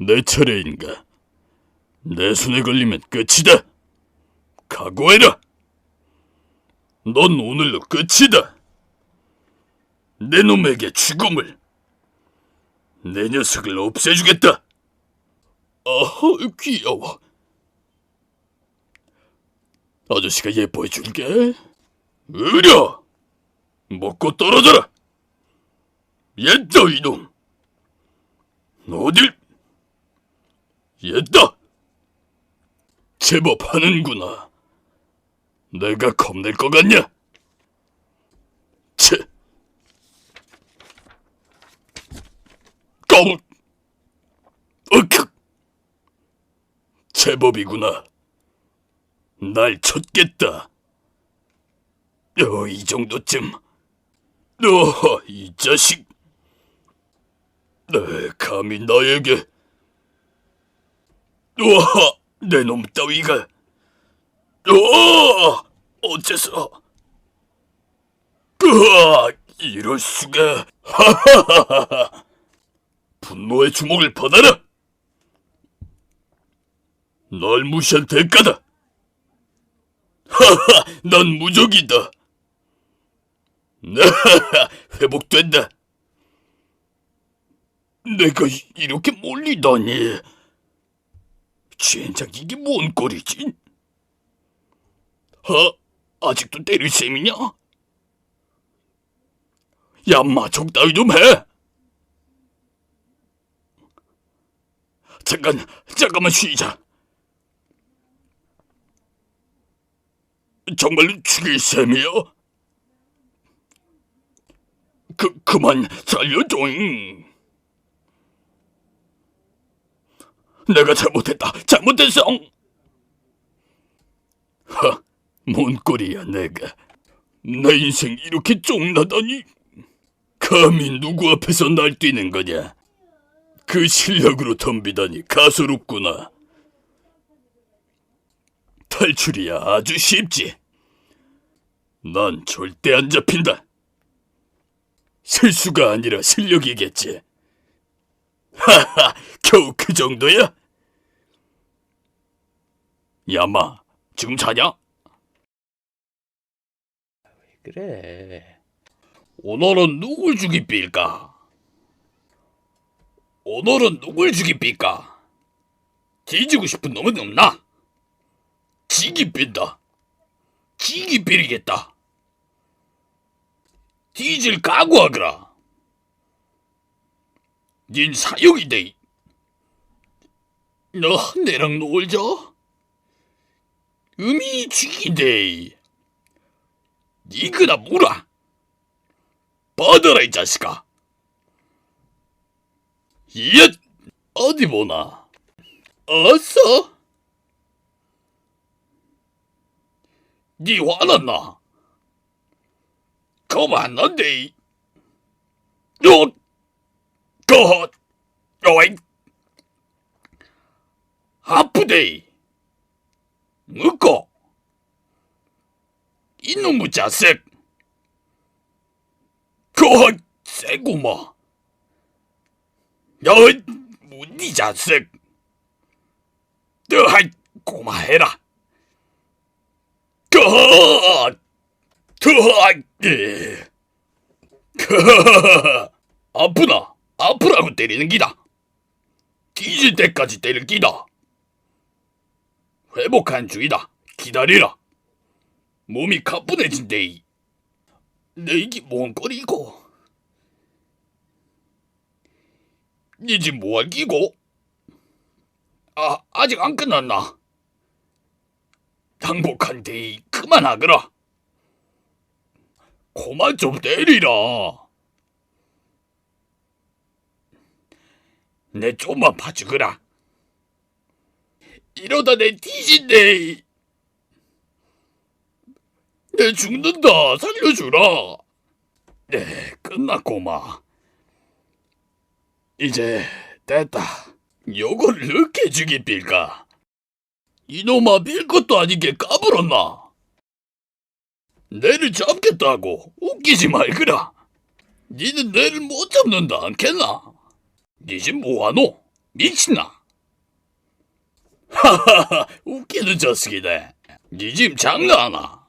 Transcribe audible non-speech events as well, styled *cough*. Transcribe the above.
내 차례인가? 내 손에 걸리면 끝이다. 각오해라. 넌 오늘로 끝이다. 내 놈에게 죽음을. 내 녀석을 없애주겠다. 아하, 귀여워. 아저씨가 예뻐해줄게. 으려! 먹고 떨어져라! 옛다, 이놈! 어딜? 옛다! 제법 하는구나. 내가 겁낼 것 같냐? 채! 까불! 으크! 제법이구나. 날 쳤겠다. 어, 이 정도쯤. 어, 이 자식. 네, 감히 나에게. 우와, 내 놈 따위가. 우와, 어째서. 으아, 이럴 수가. 하하하하. *laughs* 분노의 주먹을 받아라. 널 무시한 대가다. 하하, *laughs* 난 무적이다. 하하하, *laughs* 회복된다. 내가 이- 이렇게 몰리다니. 젠장 이게 뭔 꼴이지? 하, 아직도 때릴 셈이냐? 얌마 적당히 좀 해. 잠깐, 잠깐만 쉬자. 정말로 죽일 셈이야? 그, 그만 살려줘잉. 내가 잘못했다. 잘못했어. 하, 뭔 꼴이야 내가. 내 인생 이렇게 쫑나다니. 감히 누구 앞에서 날뛰는 거냐. 그 실력으로 덤비다니 가소롭구나. 탈출이야 아주 쉽지. 난 절대 안 잡힌다. 실수가 아니라 실력이겠지. *laughs* 하하, 겨우 그 정도야? 야마, 지금 자냐? 그래. 오늘은 누굴 죽이필까? 오늘은 누굴 죽이필까? 뒤지고 싶은 놈은 없나? 지기 빈다. 지기 비리겠다. 뒤질 각오하거라. 닌 사욕이 돼. 너 내랑 놀자. 음이 죽이대. 니그나 물어. 받아라 이 자식아. 예, 어디 보나. 어서. 니 화났나? 그만 난데. 요, 거, 요이. 아프대. 먹고. 이놈의 자식. 그, 세구마. 야, 문니 자식. 너하이 고마해라. 그, 그, 예. 그, 아프나? 아프라고 때리는 기다. 뒤질 때까지 때릴 기다. 회복한 중이다. 기다리라. 몸이 가뿐해진대. 내 이게 뭔 꼴이고? 니집 뭐할 끼고? 아, 아직 안 끝났나? 항복한데 그만하거라. 그만 좀 때리라. 내 좀만 봐주거라. 이러다 내 뒤진대. 내 죽는다. 살려주라. 네, 끝났고마. 이제 됐다. 요거를 늦게 죽이필까? 이놈아 빌 것도 아니게 까불었나? 내를 잡겠다고 웃기지 말거라. 니는 내를 못 잡는다 않겠나? 니집 뭐하노? 미친나? 하하하 *laughs* 웃기는 자식이네. 니 지금 장난하나?